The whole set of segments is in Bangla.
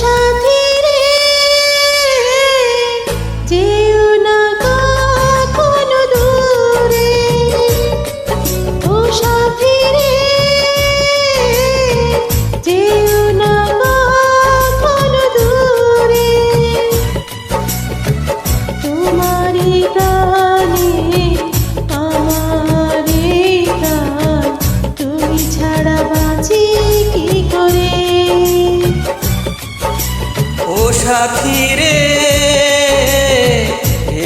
shine. সাথী রে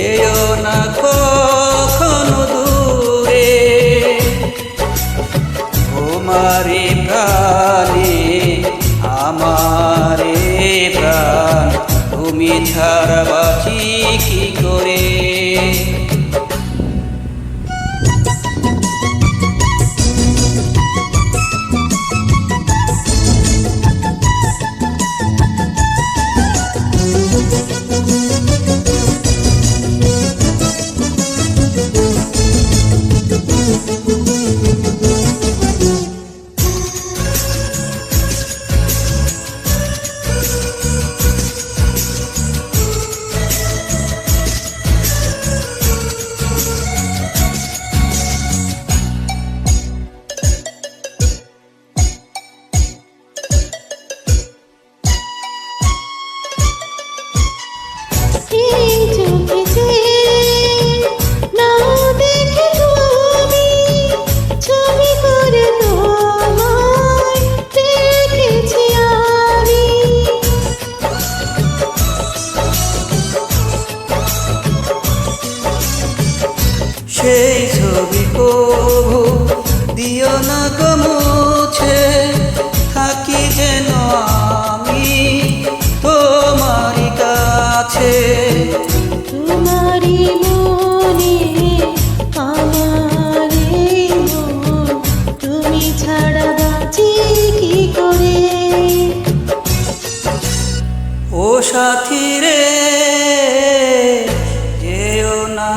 এও না কখনো দূরে। তোমারে প্রাণে আমারে প্রাণ ছাড়া বাঁচি কি করে? সেই ছবি কবু দিও না গো মুছে থাকি যেন আমি তোমারই কাছে। মনে তুমি ছাড়া বাঁচি কি করে? ও সাথী রে যেও না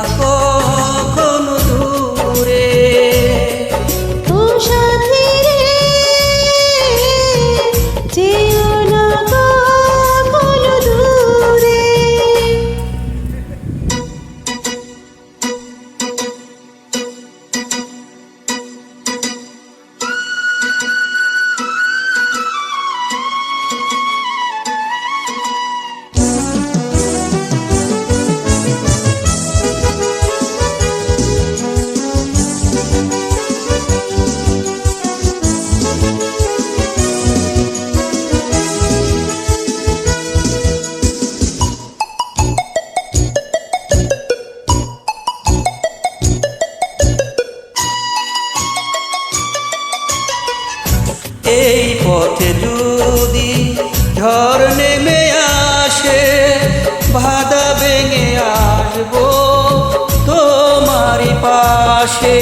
ঝড় নেমে আসে ভাদা ভেঙে আসব তোমারি পাশে।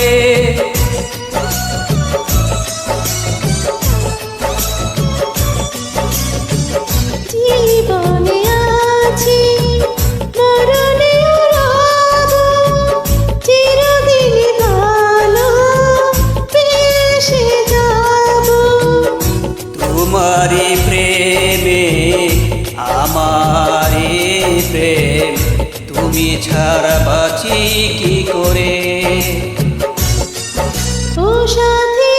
আমারই প্রেম তুমি ছাড়া বাঁচি কি করে? ও সাথী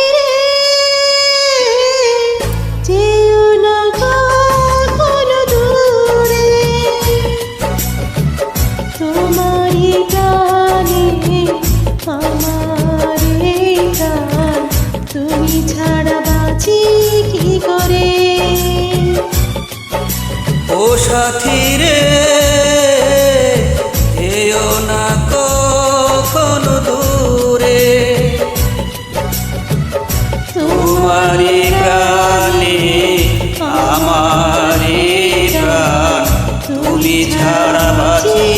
তুমি ছাড়া বাঁচি কি করে? সাথী রে হেও না কখনো দূরে। তোমারি প্রাণে আমারি প্রাণ তুমি ছাড়া বাঁচি